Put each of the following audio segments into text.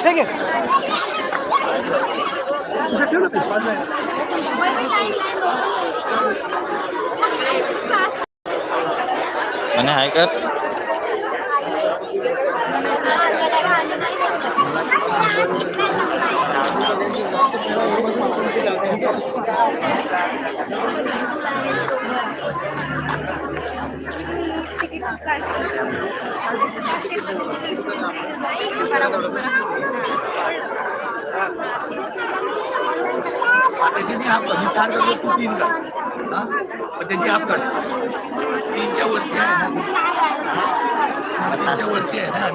ठीक आहे ठेव ना हाय कर. त्याची मी हाफ़ तू तीन कर हा? त्याची हाफ़ कर तीनच्या वरती आहे तीनच्या वरती आहे ना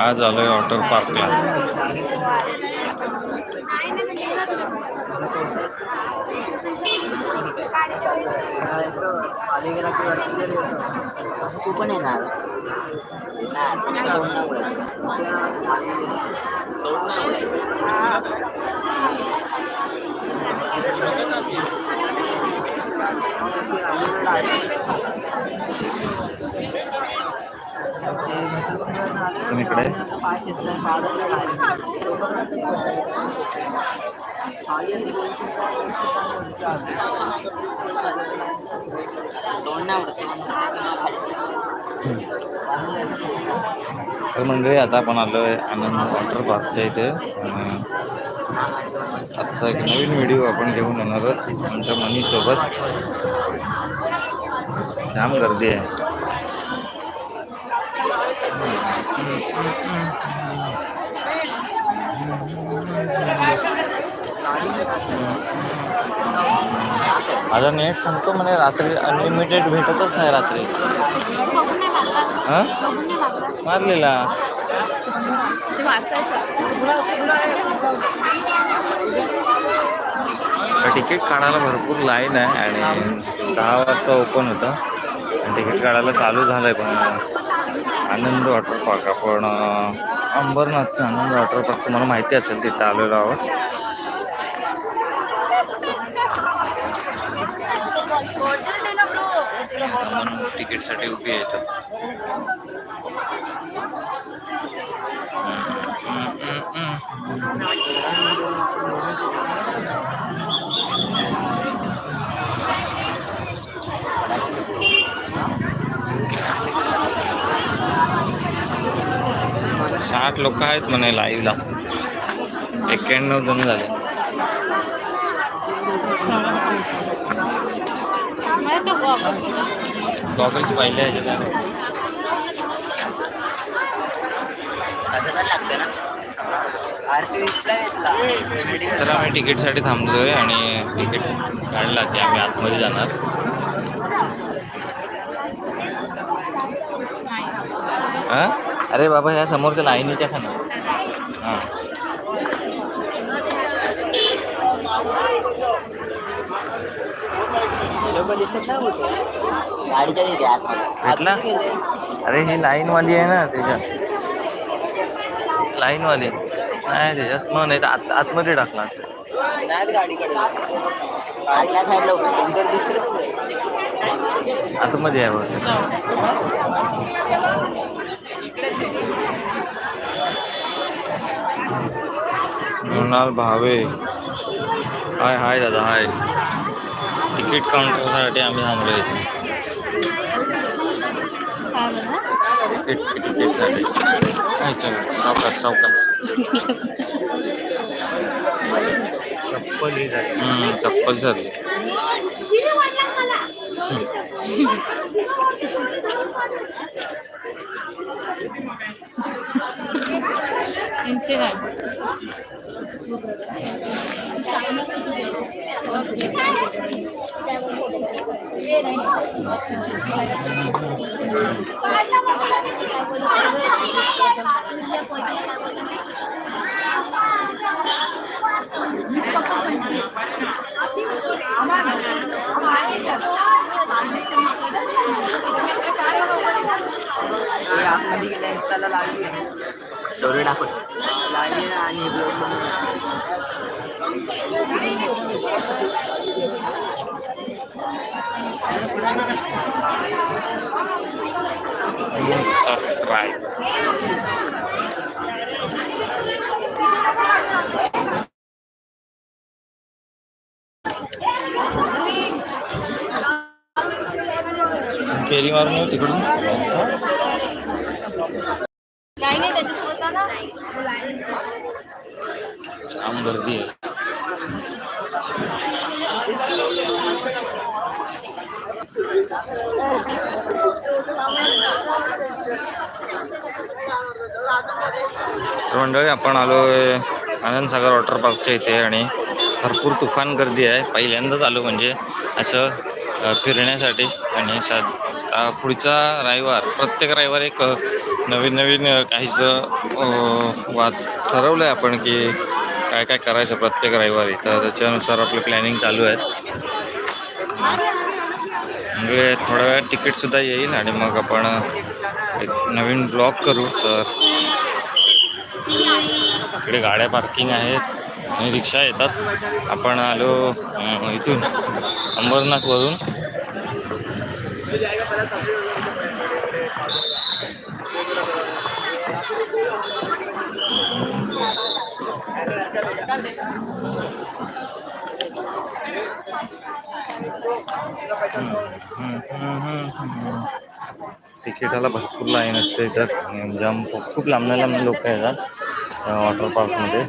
आज आलोय वॉटर पार्कला तू पण येणार. तुम्ही इकडे तर मंडळी आता आपण आलोय आनंद वॉटर पार्कच्या इथे. आणि आजचा एक नवीन व्हिडिओ आपण घेऊन येणार आहोत आमच्या मनीसोबत. जाम गर्दी आहे. माझा नेट सांगतो म्हणे रात्री अनलिमिटेड भेटतच नाही रात्री. हां? मारलेला. तिकीट काढायला भरपूर लाईन आहे आणि दहा वाजता ओपन होतं. आणि तिकीट काढायला चालू झालं आहे पण. आनंद वॉटर पार्क आपण अंबरनाथचं आनंद वॉटर पार्क तुम्हाला माहिती असेल तिथं आलेलो आहोत. म्हणून तिकीटसाठी उभी आहे इथं. साठ लोक आहेत म्हणे लाईव्हला एक्क्याण्णव जण झाले. गॉगलची पाहिले आहे तर ना तर आम्ही तिकीटसाठी थांबलोय आणि तिकीट काढला की आम्ही आतमध्ये जाणार. हा? अरे बाबा ह्या समोरच्या लाईनीच्या खाना हां लोक दिसत नाही कुठे गाडीच्या तिथे आतमध्ये भेटला? आतमध्ये गेले. अरे ही लाईनवाली आहे ना त्याच्यात लाईनवाली नाही त्याच्यात मग नाही तर आत आतमध्ये टाकला असेल नाहीत गाडीकडे आतल्या साईडला होते कोणतरी दुसरे होते. आतमध्ये आहे बघ मृणाल भावे. हाय हाय दादा हाय. तिकीट काउंटरसाठी आम्ही थांबलो तिकीट तिकीटसाठी काय चल सावकाश सावकाश. चप्पल चप्पल झाली आतमध्ये गेल्या लागली स्टोरी टाकून लागली ना आणि ब्लॉग बनवून सबस्क्राईब फेरी मारून येऊ तिकडून नाही जाम गर्दी आहे मंडळी आपण आलोय आनंदसागर वॉटर पार्कच्या इथे आणि भरपूर तुफान गर्दी आहे. पहिल्यांदाच आलो म्हणजे असं फिरण्यासाठी. आणि सा पुढचा रविवार प्रत्येक रविवार एक नवीन नवीन काहीचं वाद ठरवलं आहे आपण की काय काय करायचं प्रत्येक रविवारी. तर त्याच्यानुसार आपलं प्लॅनिंग चालू आहेत म्हणजे थोड्या वेळात तिकीटसुद्धा येईल आणि मग आपण एक नवीन ब्लॉग करू. तर इकडे गाड्या पार्किंग आहेत आणि रिक्षा येतात. आपण आलो इथून अंबरनाथवरून. तिकिटाला भरपूर लाईन असते त्यात जाम खूप लांब लांब लोक येतात वॉटर पार्कमध्ये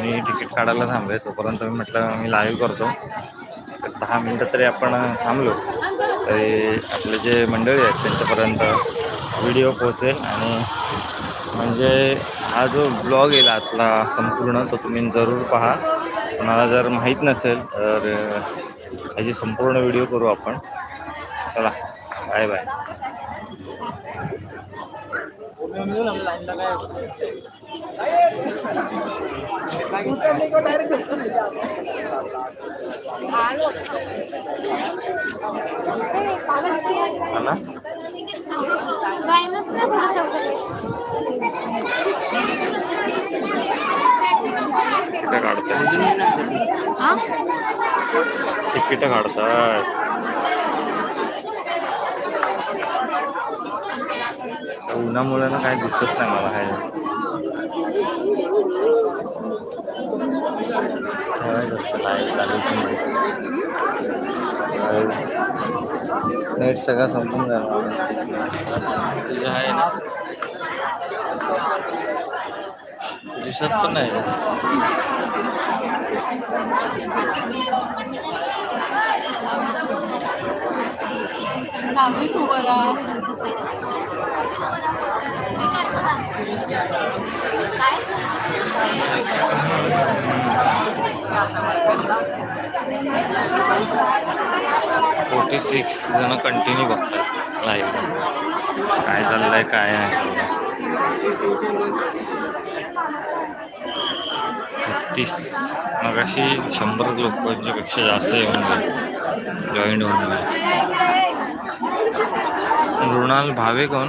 मी तिकीट काढायला थांबले तोपर्यंत मी म्हटलं मी लाईव्ह करतो. दहा मिनटं तरी आपण थांबलो. तरी आपले जे मंडळी आहेत त्यांच्यापर्यंत व्हिडिओ पोहोचेल आणि म्हणजे हा जो ब्लॉग येईल आतला संपूर्ण तो तुम्ही जरूर पहा. कोणाला जर माहीत नसेल तर ह्याची संपूर्ण व्हिडिओ करू आपण. चला बाय बाय. तिकीट काढतात काढतात उन्हामुळे ना काय दिसत नाही मला काय नेट सगळं संपून आहे ना. दिसत पण नाही. फोर्टी सिक्स जण कंटिन्यू बघतात लाईव्ह काय चाललंय काय नाही चाललंय. छत्तीस मगाशी शंभर लोकांच्यापेक्षा जास्त येऊन गेले. जॉईंट होऊन गेले. मृणाल भावे कोण?